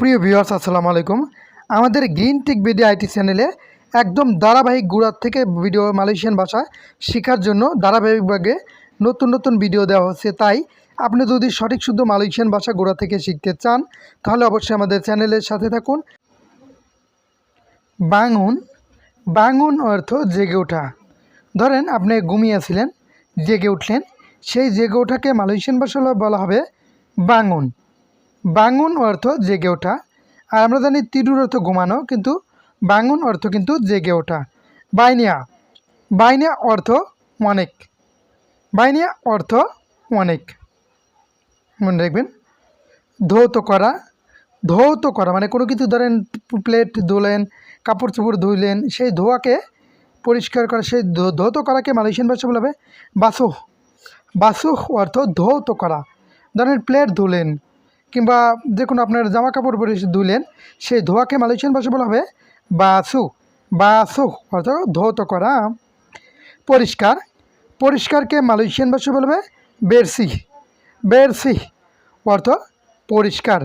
প্রিয় ভিউয়ার্স, আসসালামু আলাইকুম। আমাদের গ্রিন টেক ভিডিও আইটি চ্যানেলে একদম ধারাবাহিক গুড়ার থেকে ভিডিও মালয়েশিয়ান ভাষা শেখার জন্য ধারাবাহিকভাবে নতুন নতুন ভিডিও দেওয়া হচ্ছে। তাই আপনি যদি সঠিক শুদ্ধ মালয়েশিয়ান ভাষা গোড়া থেকে শিখতে চান, তাহলে অবশ্যই আমাদের চ্যানেলের সাথে থাকুন। বাঙুন বাঙুন অর্থ জেগে ওঠা। ধরেন আপনি ঘুমিয়েছিলেন জেগে উঠলেন, সেই জেগে ওঠাকে মালয়েশিয়ান ভাষায় বলা হবে বাঙুন। বাঙুন অর্থ জেগে ওঠা। আর আমরা জানি তিরুর অর্থ ঘুমানো, কিন্তু বাঙুন অর্থ কিন্তু জেগে ওঠা। বাইনিয়া বাইনিয়া অর্থ অনেক। বাইনিয়া অর্থ অনেক। মনে রাখবেন, ধৌত করা ধৌত করা মানে কোনো কিছু ধরেন প্লেট ধুলেন, কাপড় চোপড় ধুইলেন, সেই ধোয়াকে পরিষ্কার করা, সেই ধৌত করাকে মালয়েশিয়ান ভাষা বলা হবে বাসুহ। বাসুহ অর্থ ধৌত করা। ধরেন প্লেট ধুলেন কিংবা যে কোনো আপনার জামা কাপড় পরে ধুলেন, সেই ধোয়াকে মালয়েশিয়ান ভাষা বলা হবে বাসু বাসু অর্থ ধৌত করা। পরিষ্কার, পরিষ্কারকে মালয়েশিয়ান ভাষা বলবে বেরসি বেরসি অর্থ পরিষ্কার।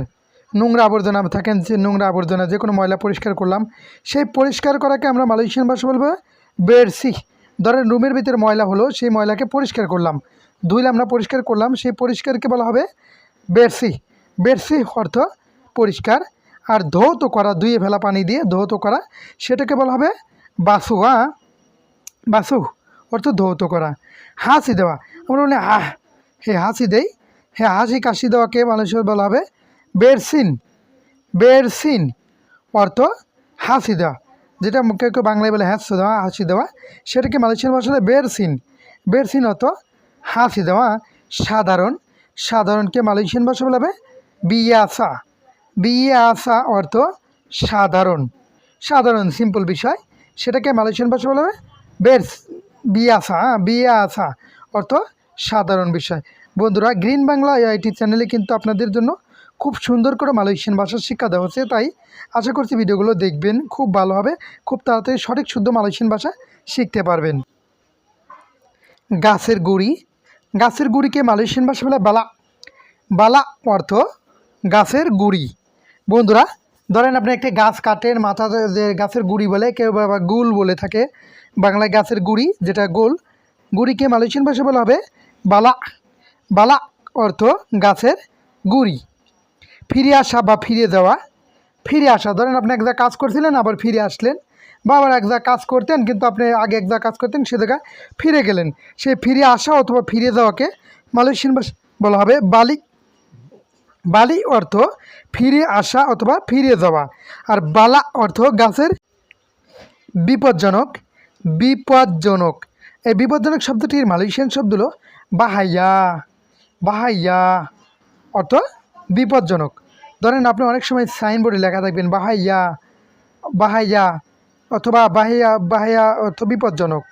নোংরা আবর্জনা থাকেন, যে নোংরা আবর্জনা, যে কোনো ময়লা পরিষ্কার করলাম, সেই পরিষ্কার করাকে আমরা মালয়েশিয়ান ভাষা বলব বেরসি ধরেন রুমের ভিতরে ময়লা হলো, সেই ময়লাকে পরিষ্কার করলাম, ধুইলাম না, পরিষ্কার করলাম, সেই পরিষ্কারকে বলা হবে বেরসি বেরসি অর্থ পরিষ্কার। আর ধৌত করা ধুয়ে ফেলা পানি দিয়ে ধৌত করা, সেটাকে বলা হবে বাসুয়া বাসু, অর্থ ধৌত করা। হাসি দেওয়া, আমরা বলি, আহ, হে হাসি দেই। হে হাসি কাশি দেওয়াকে মানুষের বলা হবে বেরসিন। বেরসিন, অর্থ হাসি দেওয়া। যেটা মুখে কেউ বাংলায় বলে হাসি দেওয়া হাসি দেওয়া, সেটাকে মালয়েশিয়ান ভাষায় বেরসিন। বেরসিন অর্থ হাসি দেওয়া। সাধারণ, সাধারণকে মালয়েশিয়ান ভাষা বলা হবে বিয়াসা বিয়াসা অর্থ সাধারণ। সাধারণ সিম্পল বিষয়। সেটাকে মালয়েশিয়ান ভাষা বলা হবে বেরস। বিয়াসা হ্যাঁ, বিয়াসা অর্থ সাধারণ বিষয়। বন্ধুরা গ্রিন বাংলা আইটি চ্যানেলে কিন্তু আপনাদের জন্য খুব সুন্দর করে মালয়েশিয়ান ভাষার শিক্ষা দেওয়া হচ্ছে। তাই আশা করছি ভিডিওগুলো দেখবেন খুব ভালো হবে। খুব তাড়াতাড়ি সঠিক শুদ্ধ মালয়েশিয়ান ভাষা শিখতে পারবেন। গাছের গুড়ি। গাছের গুড়িকে মালয়েশিয়ান ভাষা বলে বালা। বালা অর্থ গাছের গুড়ি। বন্ধুরা, ধরেন আপনি একটি গাছ কাটেন, মাথা যে গাছের গুড়ি বলে, কেউ বা গুল বলে থাকে। বাংলায় গাছের গুড়ি, যেটা গোল। গুড়িকে মালয়েশিয়ান ভাষা বলা হবে বালা। বালা অর্থ গাছের গুড়ি। ফিরে আসা বা ফিরে যাওয়া। ফিরে আসা, ধরেন আপনি এক কাজ করছিলেন, আবার ফিরে আসলেন বা আবার এক কাজ করতেন, কিন্তু আপনি আগে এক কাজ করতেন, সে জায়গায় ফিরে গেলেন। সেই ফিরে আসা অথবা ফিরে যাওয়াকে মালয়েশিয়ান ভাষা বলা হবে বালি বালি অর্থ ফিরে আসা অথবা ফিরে যাওয়া। আর বালা অর্থ গাছের বিপজ্জনক বিপজ্জনক। এই বিপজ্জনক শব্দটির মালয়েশিয়ান শব্দ হলো বাহাইয়া বাহাইয়া অর্থ বিপজ্জনক। ধরেন আপনি অনেক সময় সাইনবোর্ডে লেখা থাকবেন বাহাইয়া বাহাইয়া অথবা বাহাইয়া বাহাইয়া অর্থ বিপজ্জনক।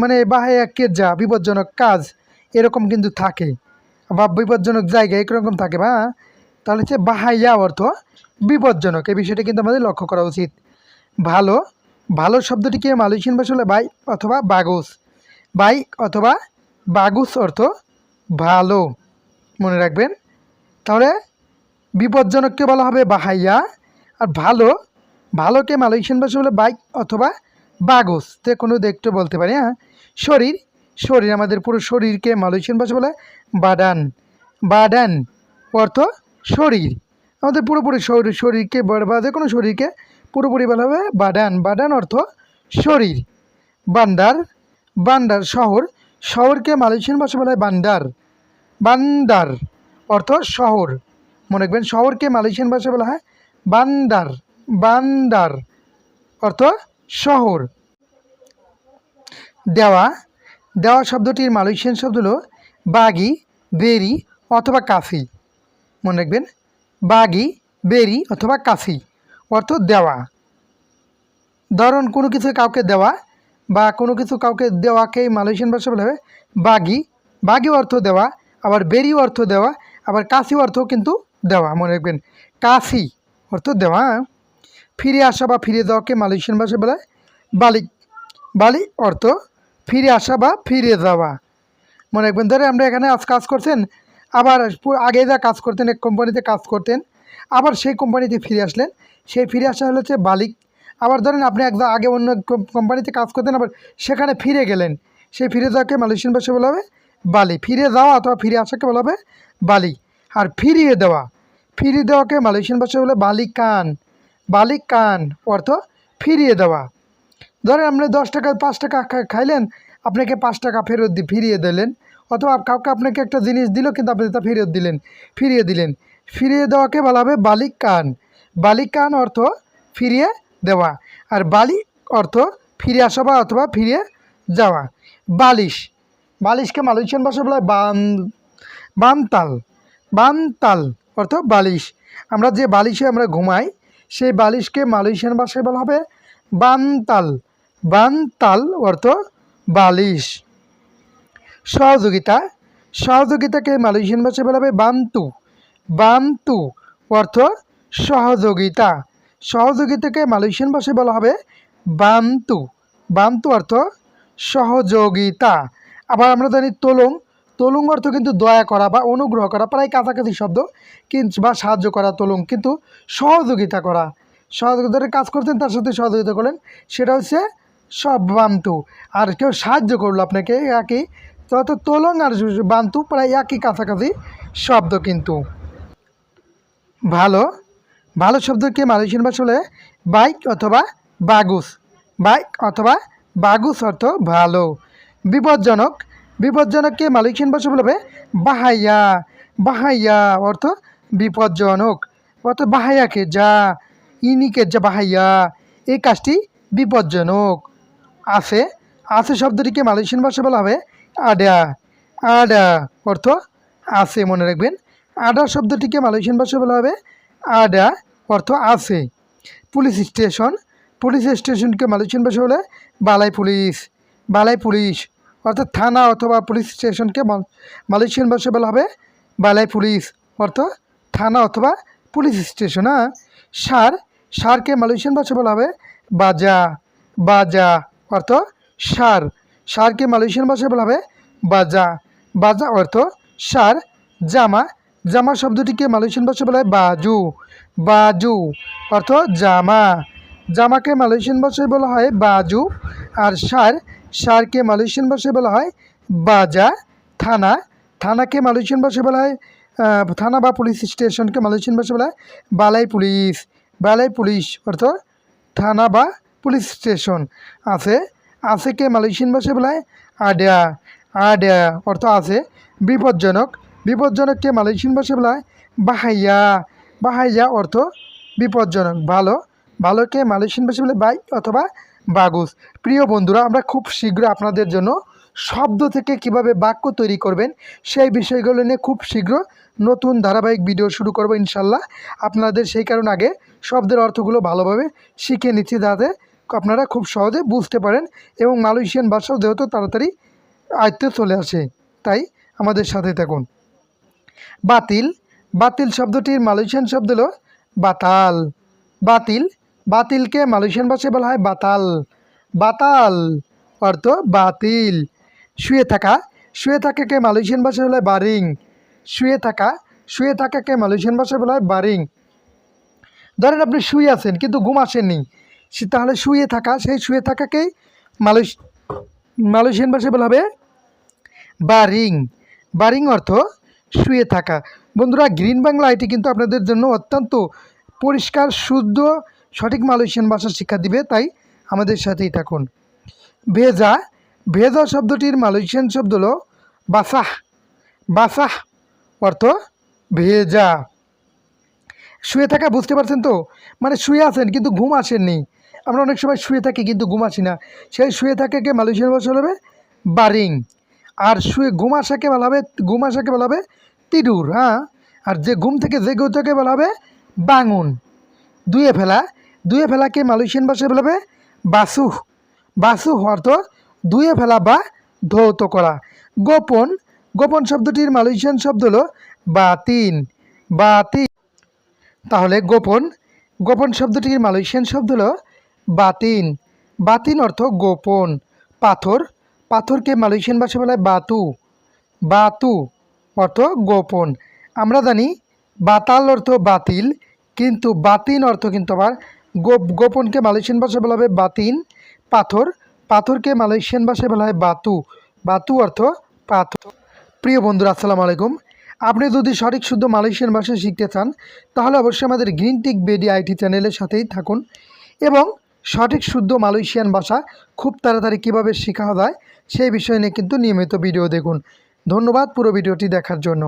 মানে বাহাইয়া কেজা বিপজ্জনক কাজ, এরকম কিন্তু থাকে। বা বিপজ্জনক জায়গা এরকম থাকে বা, তাহলে হচ্ছে বাহাইয়া অর্থ বিপজ্জনক। এই বিষয়টা কিন্তু আমাদের লক্ষ্য করা উচিত। ভালো ভালো শব্দটিকে মালয়েশিয়ান ভাষা হলে বাই অথবা বাগুস? বাইক অথবা বাগুস অর্থ ভালো। মনে রাখবেন। তাহলে বিপজ্জনককে বলা হবে বাহাইয়া। আর ভালো, ভালোকে মালয়েশিয়ান ভাষা বলে বাইক অথবা বাগুস। যে কোনো দেখতে বলতে পারি হ্যাঁ? শরীর শরীর, আমাদের পুরো শরীরকে মালয়েশিয়ান ভাষা বলে বাডান বাডান অর্থ শরীর। আমাদের পুরোপুরি শরীর, শরীরকে বা যে কোনো শরীরকে পুরোপুরি বলা হবে বাডান বাডান অর্থ শরীর। বান্দার বান্দার শহর, শহরকে মালয়েশিয়ান ভাষা বলা হয় বান্দার। বান্দার অর্থ শহর। মনে রাখবেন, শহরকে মালয়েশিয়ান ভাষা বলা হয় বান্দার। বান্দার অর্থ শহর। দেওয়া দেওয়া শব্দটির মালয়েশিয়ান শব্দ হলো বাগি, বেরি অথবা কাফি। মনে রাখবেন, বাগি, বেরি অথবা কাফি, অর্থ দেওয়া। ধরুন কোনো কিছু কাউকে দেওয়া বা কোনো কিছু কাউকে দেওয়াকেই মালয়েশিয়ান ভাষা বলা হবে বাগি। বাগি অর্থ দেওয়া, আবার বেরি অর্থ দেওয়া, আবার কাশি অর্থ কিন্তু দেওয়া। মনে রাখবেন কাশি অর্থ দেওয়া। ফিরে আসা বা ফিরে যাওয়াকে মালয়েশিয়ান ভাষায় বলা হয় বালিক বালি অর্থ ফিরে আসা বা ফিরে যাওয়া। মনে রাখবেন ধরে আমরা এখানে আজ কাজ করছেন, আবার আগে যা কাজ করতেন, এক কোম্পানিতে কাজ করতেন, আবার সেই কোম্পানিতে ফিরে আসলেন। সেই ফিরে আসা হলো হচ্ছে বালিক আবার ধরেন আপনি একদম আগে অন্য কোম- কোম্পানিতে কাজ করতেন, আবার সেখানে ফিরে গেলেন। সেই ফিরে যাওয়াকে মালয়েশিয়ান ভাষায় বলা হবে বালি। ফিরে যাওয়া অথবা ফিরে আসাকে বলা হবে বালি। আর ফিরিয়ে দেওয়া, ফিরিয়ে দেওয়াকে মালয়েশিয়ান ভাষায় বলে বালিকান। বালিকান অর্থ ফিরিয়ে দেওয়া। ধরেন আপনি দশ টাকা, পাঁচ টাকা খাইলেন, আপনাকে পাঁচ টাকা ফেরত দি ফিরিয়ে দিলেন, অথবা কাউকে আপনাকে একটা জিনিস দিল, কিন্তু আপনি তা ফেরত দিলেন, ফিরিয়ে দিলেন। ফিরিয়ে দেওয়াকে বলা হবে বালিক কান বালিক কান অর্থ ফিরিয়ে দেওয়া, আর বালি অর্থ ফিরে আসা বা অথবা ফিরিয়ে যাওয়া। বালিশ। বালিশকে মালয়েশিয়ান ভাষা বলা বান বানতাল। বানতাল অর্থ বালিশ। আমরা যে বালিশে আমরা ঘুমাই, সেই বালিশকে মালয়েশিয়ান ভাষায় বলা হবে বানতাল। বানতাল অর্থ বালিশ। সহযোগিতা। সহযোগিতাকে মালয়েশিয়ান ভাষায় বলা হবে বান্তু। বান্তু অর্থ সহযোগিতা। সহযোগিতাকে মালয়েশিয়ান ভাষায় বলা হবে বান্তু। বান্তু অর্থ সহযোগিতা। আবার আমরা জানি তোলং। তোলং অর্থ কিন্তু দয়া করা বা অনুগ্রহ করা, প্রায় কাছাকাছি শব্দ। কিন্তু বা সাহায্য করা তোলং, কিন্তু সহযোগিতা করা। সহযোগিতার কাজ করতেন, তার সাথে সহযোগিতা করলেন। সেটা হচ্ছে সব বান্তু। আর কেউ সাহায্য করল আপনাকে, একই। তত তোলং আর বান্তু, প্রায় একই কাছাকাছি শব্দ কিন্তু। ভালো? ভালো শব্দকে মালয়েশিয়ান ভাষা বলে? বাইক অথবা বাগুস। বাইক অথবা বাগুস অর্থ ভালো। বিপজ্জনক। বিপজ্জনককে মালয়েশিয়ান ভাষা বলবে? বাহাইয়া। বাহাইয়া অর্থ বিপজ্জনক। অর্থ বাহাইয়াকে যা, ইনিকে যা বাহাইয়া। এই কাজটি বিপজ্জনক। আছে আছে শব্দটিকে মালয়েশিয়ান ভাষা বলা হবে আডা। আডা অর্থ আছে, মনে রাখবেন। আডা শব্দটিকে মালয়েশিয়ান ভাষা বলা হবে আডা অর্থ আছে। পুলিশ স্টেশন, পুলিশ স্টেশনকে মালয়েশিয়ান ভাষা বলে বালাই পুলিশ বালাই পুলিশ। অর্থাৎ থানা অথবা পুলিশ স্টেশনকে মাল- মালয়েশিয়ান ভাষায় বলা হবে বালাই পুলিশ। অর্থ থানা অথবা পুলিশ স্টেশন হ্যাঁ। সার, সারকে মালয়েশিয়ান ভাষায় বলা হবে বাজা বাজা। অর্থ সার। সারকে মালয়েশিয়ান ভাষায় বলা হবে বাজা। বাজা অর্থ সার, জামা। জামা শব্দটিকে মালয়েশিয়ান ভাষায় বলা হয় বাজু। বাজু অর্থ জামা। জামাকে মালয়েশিয়ান ভাষায় বলা হয় বাজু আর সার, সারকে মালয়েশিয়ান ভাষায় বলা হয় বাজা। থানা। থানাকে মালয়েশিয়ান ভাষায় বলা হয় থানা বা পুলিশ স্টেশনকে মালয়েশিয়ান ভাষায় বলা হয় বালাই পুলিশ। বালাই পুলিশ অর্থ থানা বা পুলিশ স্টেশন আছে। আছেকে মালয়েশিয়ান ভাষায় বলা আডা আডা অর্থ আছে বিপজ্জনক। বিপজ্জনককে মালয়েশিয়ান ভাষায় বলা বাহাইয়া। বাহাইয়া অর্থ বিপজ্জনক। ভালো। ভালোকে মালয়েশিয়ান ভাষায় বলে বাই অথবা বাগুস। প্রিয় বন্ধুরা, আমরা খুব শীঘ্র আপনাদের জন্য শব্দ থেকে কীভাবে বাক্য তৈরি করবেন সেই বিষয়গুলো নিয়ে খুব শীঘ্র নতুন ধারাবাহিক ভিডিও শুরু করব ইনশাল্লাহ আপনাদের সেই কারণ আগে শব্দের অর্থগুলো ভালোভাবে শিখে নিচ্ছি যাতে আপনারা খুব সহজে বুঝতে পারেন এবং মালয়েশিয়ান ভাষাও যেহেতু তাড়াতাড়ি আয়ত্তে চলে আসে, তাই আমাদের সাথে থাকুন। বাতিল বাতিল শব্দটির মালয়েশিয়ান শব্দ হলো বাতাল। বাতিল, বাতিলকে মালয়েশিয়ান ভাষায় বলা হয় বাতাল। বাতাল অর্থ বাতিল। শুয়ে থাকা, শুয়ে থাকাকে মালয়েশিয়ান ভাষায় বলা হয় বারিং। শুয়ে থাকা, শুয়ে থাকাকে মালয়েশিয়ান ভাষায় বলা হয় বারিং। ধরেন আপনি শুয়ে আছেন কিন্তু ঘুম আসেননি। সে তাহলে শুয়ে থাকা, সেই শুয়ে থাকাকেই মালয়েশ মালয়েশিয়ান ভাষায় বলা হবে বারিং। বারিং অর্থ শুয়ে থাকা। বন্ধুরা, গ্রিন বাংলা আইটি কিন্তু আপনাদের জন্য অত্যন্ত পরিষ্কার, শুদ্ধ, সঠিক মালয়েশিয়ান ভাষা শিক্ষা দিবে, তাই আমাদের সাথেই থাকুন। ভেজা ভেজা শব্দটির মালয়েশিয়ান শব্দ হলো বাসাহ। বাসাহ অর্থ ভেজা। শুয়ে থাকা, বুঝতে পারছেন তো? মানে শুয়ে আছেন, কিন্তু ঘুম আসেননি। আমরা অনেক সময় শুয়ে থাকি কিন্তু ঘুম আসি না। সেই শুয়ে থাকাকে মালয়েশিয়ান ভাষা হবে বারিং। আর শুয়ে ঘুম বলা হবে? ঘুম বলা হবে? তিডুর হ্যাঁ? আর যে ঘুম থেকে জেগে ওঠাকে বলা হবে? বাঙুন। দুয়ে ফেলা। দুয়ে ফেলাকে মালয়েশিয়ান ভাষায় বলা হবে বাসুহ। বাসুহ অর্থ দুয়ে ফেলা বা ধৌত করা। গোপন। গোপন শব্দটির মালয়েশিয়ান শব্দ হলো বাতিন। বাতিন। তাহলে গোপন। গোপন শব্দটির মালয়েশিয়ান শব্দ হলো বাতিন। বাতিন অর্থ গোপন। পাথর। পাথরকে মালয়েশিয়ান ভাষা বলা হয় বাতু। বাতু অর্থ গোপন। আমরা জানি বাতাল অর্থ বাতিল, কিন্তু বাতিন অর্থ কিন্তু আবার গোপনকে মালয়েশিয়ান ভাষায় বলা হবে বাতিন। পাথর। পাথরকে মালয়েশিয়ান ভাষায় বলা হয় বাতু। বাতু অর্থ পাথর। প্রিয় বন্ধুরা, আসসালামু আলাইকুম। আপনি যদি সঠিক শুদ্ধ মালয়েশিয়ান ভাষা শিখতে চান, তাহলে অবশ্যই আমাদের গ্রিন টিক বেডি আইটি চ্যানেলের সাথেই থাকুন এবং সঠিক শুদ্ধ মালয়েশিয়ান ভাষা খুব তাড়াতাড়ি কীভাবে শেখা যায় সেই বিষয় নিয়ে কিন্তু নিয়মিত ভিডিও দেখুন। ধন্যবাদ পুরো ভিডিওটি দেখার জন্য।